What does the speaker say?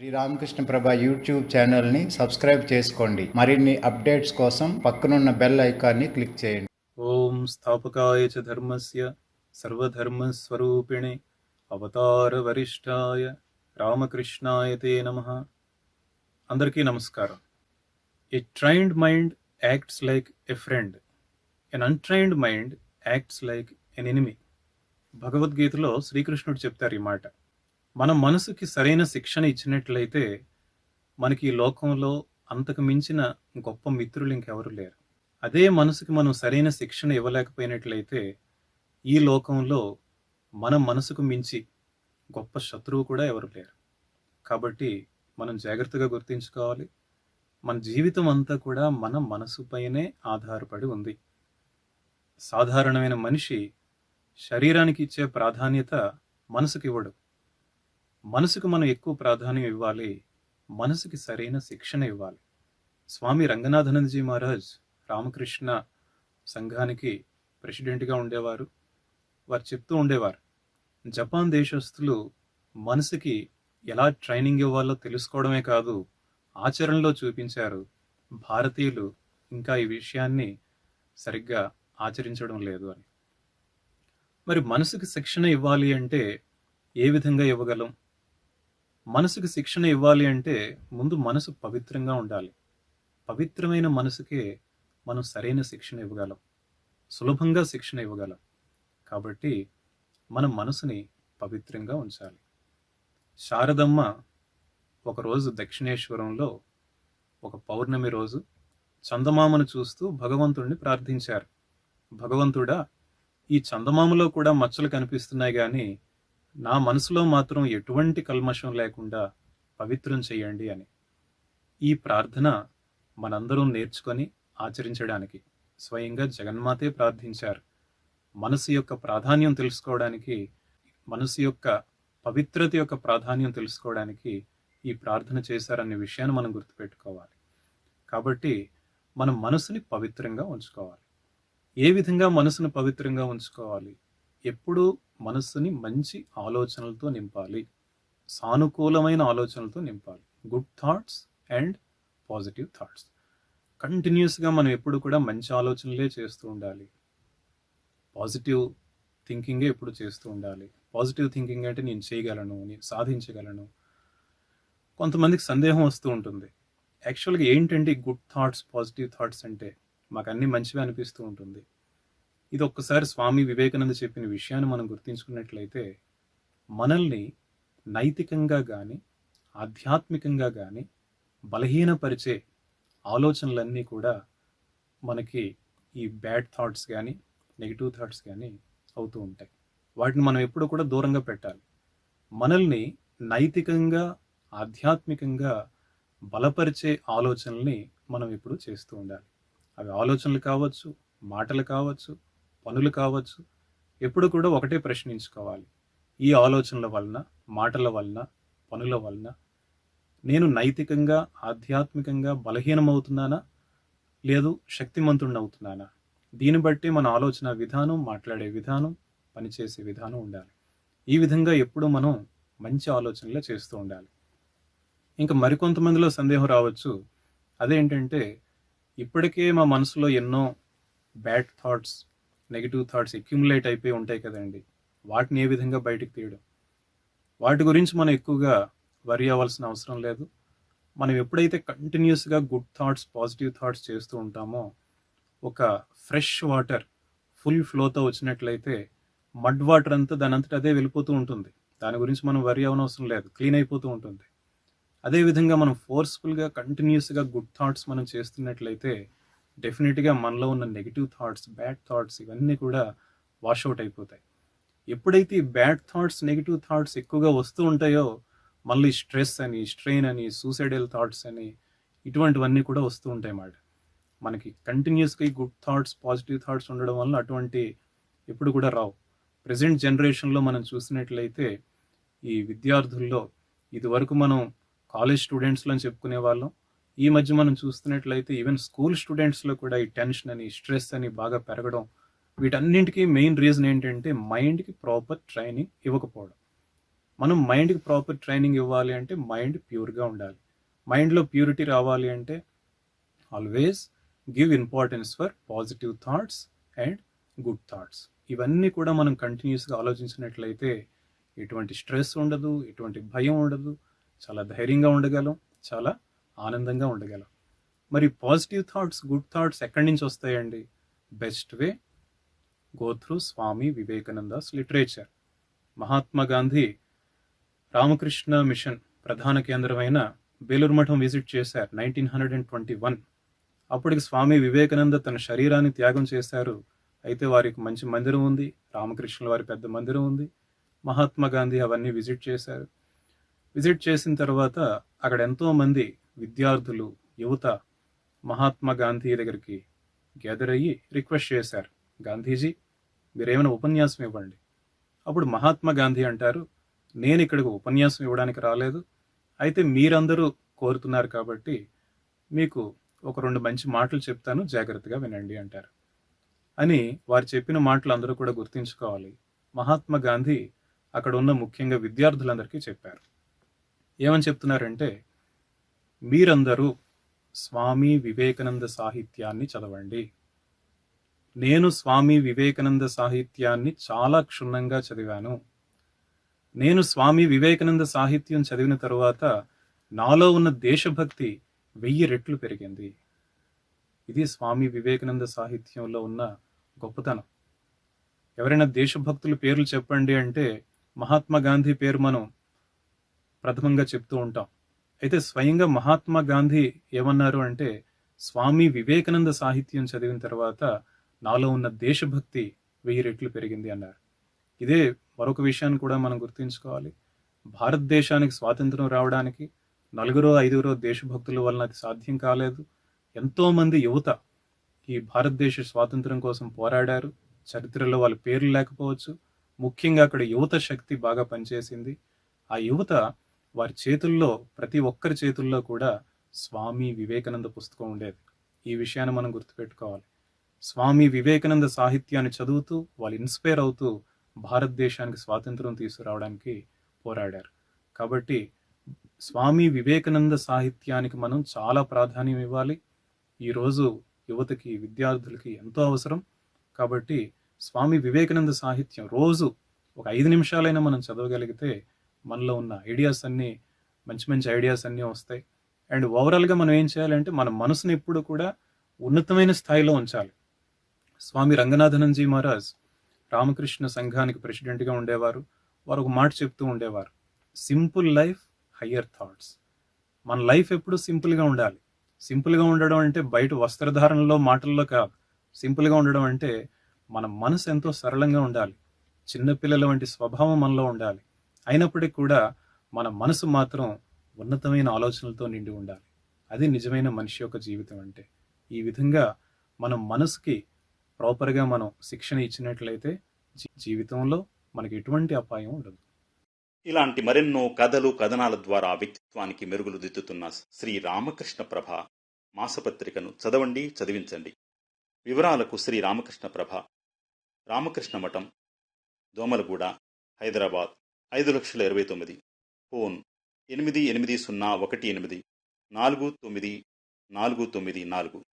Sri Ramakrishna Prabha YouTube ఛానల్ని subscribe చేసుకోండి. మరిన్ని అప్డేట్స్ కోసం పక్కనున్న బెల్ ఐకాన్ని క్లిక్ చేయండి. ఓం స్థాపకాయ చ ధర్మస్య సర్వధర్మస్వరూపిణే అవతార వరిష్టాయ రామకృష్ణాయ తే నమ. అందరికీ నమస్కారం. A trained mind acts like a friend an untrained mind acts like an enemy భగవద్గీతలో శ్రీకృష్ణుడు చెప్తారు ఈ మాట. మన మనసుకి సరైన శిక్షణ ఇచ్చినట్లయితే మనకి ఈ లోకంలో అంతకు మించిన గొప్ప మిత్రులు ఇంకెవరు లేరు. అదే మనసుకి మనం సరైన శిక్షణ ఇవ్వలేకపోయినట్లయితే ఈ లోకంలో మన మనసుకు మించి గొప్ప శత్రువు కూడా ఎవరు లేరు. కాబట్టి మనం జాగ్రత్తగా గుర్తించుకోవాలి. మన జీవితం అంతా కూడా మన మనసుపైనే ఆధారపడి ఉంది. సాధారణమైన మనిషి శరీరానికి ఇచ్చే ప్రాధాన్యత మనసుకి ఇవ్వడు. మనసుకు మనం ఎక్కువ ప్రాధాన్యం ఇవ్వాలి మనసుకి సరైన శిక్షణ ఇవ్వాలి. స్వామి రంగనాథనందజీ మహారాజ్ రామకృష్ణ సంఘానికి ప్రెసిడెంట్గా ఉండేవారు. వారు చెప్తూ ఉండేవారు జపాన్ దేశస్తులు మనసుకి ఎలా ట్రైనింగ్ ఇవ్వాలో తెలుసుకోవడమే కాదు ఆచరణలో చూపించారు. భారతీయులు ఇంకా ఈ విషయాన్ని సరిగ్గా ఆచరించడం లేదు అని. మరి మనసుకి శిక్షణ ఇవ్వాలి అంటే ఏ విధంగా ఇవ్వగలం? మనసుకి శిక్షణ ఇవ్వాలి అంటే ముందు మనసు పవిత్రంగా ఉండాలి. పవిత్రమైన మనసుకే మనం సరైన శిక్షణ ఇవ్వగలం. సులభంగా శిక్షణ ఇవ్వగలం. కాబట్టి మన మనసుని పవిత్రంగా ఉంచాలి. శారదమ్మ ఒకరోజు దక్షిణేశ్వరంలో ఒక పౌర్ణమి రోజు చందమామను చూస్తూ భగవంతుడిని ప్రార్థించారు. భగవంతుడా ఈ చందమామలో కూడా మచ్చలు కనిపిస్తున్నాయి కానీ నా మనసులో మాత్రం ఎటువంటి కల్మషం లేకుండా పవిత్రం చేయండి అని. ఈ ప్రార్థన మనందరం నేర్చుకొని ఆచరించడానికి స్వయంగా జగన్మాతే ప్రార్థించారు. మనసు యొక్క ప్రాధాన్యం తెలుసుకోవడానికి మనసు యొక్క పవిత్రత యొక్క ప్రాధాన్యం తెలుసుకోవడానికి ఈ ప్రార్థన చేశారనే విషయాన్ని మనం గుర్తుపెట్టుకోవాలి. కాబట్టి మనం మనసుని పవిత్రంగా ఉంచుకోవాలి. ఏ విధంగా మనసును పవిత్రంగా ఉంచుకోవాలి? ఎప్పుడూ మనస్సుని మంచి ఆలోచనలతో నింపాలి. సానుకూలమైన ఆలోచనలతో నింపాలి. Good thoughts and positive thoughts కంటిన్యూస్గా మనం ఎప్పుడు కూడా మంచి ఆలోచనలే చేస్తూ ఉండాలి. పాజిటివ్ థింకింగే ఎప్పుడు చేస్తూ ఉండాలి. పాజిటివ్ థింకింగ్ అంటే నేను చేయగలను నేను సాధించగలను. కొంతమందికి సందేహం వస్తూ ఉంటుంది. యాక్చువల్గా ఏంటంటే గుడ్ థాట్స్ పాజిటివ్ థాట్స్ అంటే మాకు అన్నీ మంచివే అనిపిస్తూ ఉంటుంది. ఇది ఒక్కసారి స్వామి వివేకానంద చెప్పిన విషయాన్ని మనం గుర్తించుకున్నట్లయితే మనల్ని నైతికంగా కానీ ఆధ్యాత్మికంగా కానీ బలహీనపరిచే ఆలోచనలన్నీ కూడా మనకి ఈ బ్యాడ్ థాట్స్ కానీ నెగిటివ్ థాట్స్ కానీ అవుతూ ఉంటాయి. వాటిని మనం ఎప్పుడు కూడా దూరంగా పెట్టాలి. మనల్ని నైతికంగా ఆధ్యాత్మికంగా బలపరిచే ఆలోచనల్ని మనం ఇప్పుడు చేస్తూ ఉండాలి. అవి ఆలోచనలు కావచ్చు మాటలు కావచ్చు పనులు కావచ్చు ఎప్పుడు కూడా ఒకటే ప్రశ్నించుకోవాలి. ఈ ఆలోచనల వలన మాటల వలన పనుల వలన నేను నైతికంగా ఆధ్యాత్మికంగా బలహీనమవుతున్నానా? లేదు శక్తిమంతుడిని అవుతున్నానా? దీన్ని బట్టి మన ఆలోచన విధానం మాట్లాడే విధానం పనిచేసే విధానం ఉండాలి. ఈ విధంగా ఎప్పుడు మనం మంచి ఆలోచనలే చేస్తూ ఉండాలి. ఇంకా మరికొంతమందిలో సందేహం రావచ్చు. అదేంటంటే ఇప్పటికే మా మనసులో ఎన్నో bad thoughts negative thoughts accumulate అయిపోయి ఉంటాయి కదండి. వాటిని ఏ విధంగా బయటికి తీయడం? వాటి గురించి మనం ఎక్కువగా వరి అవ్వాల్సిన అవసరం లేదు. మనం ఎప్పుడైతే కంటిన్యూస్గా గుడ్ థాట్స్ పాజిటివ్ థాట్స్ చేస్తూ ఉంటామో ఒక ఫ్రెష్ వాటర్ ఫుల్ ఫ్లోతో వచ్చినట్లయితే మడ్ వాటర్ అంతా దాని అంతటా అదే వెళ్ళిపోతూ ఉంటుంది. దాని గురించి మనం వరి అవనవసరం లేదు. క్లీన్ అయిపోతూ ఉంటుంది. అదేవిధంగా మనం ఫోర్స్ఫుల్గా కంటిన్యూస్గా గుడ్ థాట్స్ మనం చేస్తున్నట్లయితే డెఫినెట్గా మనలో ఉన్న నెగిటివ్ థాట్స్ బ్యాడ్ థాట్స్ ఇవన్నీ కూడా వాష్అవుట్ అయిపోతాయి. ఎప్పుడైతే బ్యాడ్ థాట్స్ నెగిటివ్ థాట్స్ ఎక్కువగా వస్తూ ఉంటాయో మళ్ళీ స్ట్రెస్ అని స్ట్రెయిన్ అని సూసైడల్ థాట్స్ అని ఇటువంటివన్నీ కూడా వస్తూ ఉంటాయి అన్నమాట. మనకి కంటిన్యూస్గా ఈ గుడ్ థాట్స్ పాజిటివ్ థాట్స్ ఉండడం వల్ల అటువంటి ఎప్పుడు కూడా రావు. ప్రజెంట్ జనరేషన్లో మనం చూసినట్లయితే ఈ విద్యార్థుల్లో ఇదివరకు మనం కాలేజ్ స్టూడెంట్స్లో చెప్పుకునే వాళ్ళం ఈ మధ్య మనం చూస్తున్నట్లయితే ఈవెన్ స్కూల్ స్టూడెంట్స్లో కూడా ఈ టెన్షన్ అని స్ట్రెస్ అని బాగా పెరగడం వీటన్నింటికి మెయిన్ రీజన్ ఏంటంటే మైండ్కి ప్రాపర్ ట్రైనింగ్ ఇవ్వకపోవడం. మనం మైండ్కి ప్రాపర్ ట్రైనింగ్ ఇవ్వాలి అంటే మైండ్ ప్యూర్గా ఉండాలి. మైండ్లో ప్యూరిటీ రావాలి అంటే always give importance for positive thoughts and good thoughts ఇవన్నీ కూడా మనం కంటిన్యూస్గా ఆలోచించినట్లయితే ఎటువంటి స్ట్రెస్ ఉండదు ఎటువంటి భయం ఉండదు. చాలా ధైర్యంగా ఉండగలం చాలా ఆనందంగా ఉండగలం. మరి పాజిటివ్ థాట్స్ గుడ్ థాట్స్ ఎక్కడి నుంచి వస్తాయండి? Best way go through Swami Vivekananda's literature. Mahatma Gandhi Ramakrishna mission ప్రధాన కేంద్రమైన బేలూరు మఠం విజిట్ చేశారు nineteen hundred and twenty one. అప్పటికి స్వామి వివేకానంద తన శరీరాన్ని త్యాగం చేశారు. అయితే వారికి మంచి మందిరం ఉంది. రామకృష్ణుల వారి పెద్ద మందిరం ఉంది. మహాత్మా గాంధీ అవన్నీ విజిట్ చేశారు. విజిట్ చేసిన తర్వాత అక్కడ ఎంతోమంది విద్యార్థులు యువత మహాత్మా గాంధీ దగ్గరికి గ్యాదర్ అయ్యి రిక్వెస్ట్ చేశారు. గాంధీజీ మీరేమైనా ఉపన్యాసం ఇవ్వండి. అప్పుడు మహాత్మా గాంధీ అంటారు నేను ఇక్కడికి ఉపన్యాసం ఇవ్వడానికి రాలేదు. అయితే మీరందరూ కోరుతున్నారు కాబట్టి మీకు ఒక రెండు మంచి మాటలు చెప్తాను జాగ్రత్తగా వినండి అంటారు. అని వారు చెప్పిన మాటలు అందరూ కూడా గుర్తుంచుకోవాలి. మహాత్మా గాంధీ అక్కడ ఉన్న ముఖ్యంగా విద్యార్థులందరికీ చెప్పారు. ఏమని చెప్తున్నారంటే మీరందరూ స్వామి వివేకానంద సాహిత్యాన్ని చదవండి. నేను స్వామి వివేకానంద సాహిత్యాన్ని చాలా క్షుణ్ణంగా చదివాను. నేను స్వామి వివేకానంద సాహిత్యం చదివిన తరువాత నాలో ఉన్న దేశభక్తి వెయ్యి రెట్లు పెరిగింది. ఇది స్వామి వివేకానంద సాహిత్యంలో ఉన్న గొప్పతనం. ఎవరైనా దేశభక్తుల పేర్లు చెప్పండి అంటే మహాత్మా గాంధీ పేరు మనం ప్రథమంగా చెప్తూ ఉంటాం. అయితే స్వయంగా మహాత్మా గాంధీ ఏమన్నారు అంటే స్వామి వివేకానంద సాహిత్యం చదివిన తర్వాత నాలో ఉన్న దేశభక్తి వెయ్యి రెట్లు పెరిగింది అన్నారు. ఇదే మరొక విషయాన్ని కూడా మనం గుర్తుంచుకోవాలి. భారతదేశానికి స్వాతంత్రం రావడానికి నలుగురో ఐదుగురో దేశభక్తుల వలన అది సాధ్యం కాలేదు. ఎంతోమంది యువత ఈ భారతదేశ స్వాతంత్రం కోసం పోరాడారు. చరిత్రలో వాళ్ళ పేర్లు లేకపోవచ్చు. ముఖ్యంగా అక్కడ యువత శక్తి బాగా పనిచేసింది. ఆ యువత వారి చేతుల్లో ప్రతి ఒక్కరి చేతుల్లో కూడా స్వామి వివేకానంద పుస్తకం ఉండేది. ఈ విషయాన్ని మనం గుర్తుపెట్టుకోవాలి. స్వామి వివేకానంద సాహిత్యాన్ని చదువుతూ వాళ్ళు ఇన్స్పైర్ అవుతూ భారతదేశానికి స్వాతంత్రం తీసుకురావడానికి పోరాడారు. కాబట్టి స్వామి వివేకానంద సాహిత్యానికి మనం చాలా ప్రాధాన్యం ఇవ్వాలి. ఈరోజు యువతకి విద్యార్థులకి ఎంతో అవసరం. కాబట్టి స్వామి వివేకానంద సాహిత్యం రోజు ఒక ఐదు నిమిషాలైనా మనం చదవగలిగితే మనలో ఉన్న ఐడియాస్ అన్నీ మంచి మంచి ఐడియాస్ అన్నీ వస్తాయి. అండ్ ఓవరాల్గా మనం ఏం చేయాలంటే మన మనసును ఎప్పుడు కూడా ఉన్నతమైన స్థాయిలో ఉంచాలి. స్వామి రంగనాథనంజీ మహారాజ్ రామకృష్ణ సంఘానికి ప్రెసిడెంట్గా ఉండేవారు. వారు ఒక మాట చెప్తూ ఉండేవారు. సింపుల్ లైఫ్ హయ్యర్ థాట్స్ మన లైఫ్ ఎప్పుడు సింపుల్గా ఉండాలి. సింపుల్గా ఉండడం అంటే బయట వస్త్రధారణలో మాటల్లో కాదు. సింపుల్గా ఉండడం అంటే మన మనసు ఎంతో సరళంగా ఉండాలి. చిన్నపిల్లల వంటి స్వభావం మనలో ఉండాలి. అయినప్పటికీ కూడా మన మనసు మాత్రం ఉన్నతమైన ఆలోచనలతో నిండి ఉండాలి. అది నిజమైన మనిషి యొక్క జీవితం అంటే. ఈ విధంగా మనం మనసుకి ప్రాపర్గా మనం శిక్షణ ఇచ్చినట్లయితే జీవితంలో మనకి ఎటువంటి అపాయం ఉండదు. ఇలాంటి మరెన్నో కథలు కథనాల ద్వారా వ్యక్తిత్వానికి మెరుగులు దిద్దుతున్న శ్రీ రామకృష్ణ ప్రభ మాసపత్రికను చదవండి చదివించండి. వివరాలకు శ్రీ రామకృష్ణ ప్రభ. రామకృష్ణ మఠం దోమలగూడ హైదరాబాద్. ఐదు లక్షల ఇరవై తొమ్మిది. ఫోన్ ఎనిమిది ఎనిమిది సున్నా ఒకటి ఎనిమిది. నాలుగు తొమ్మిది నాలుగు తొమ్మిది నాలుగు.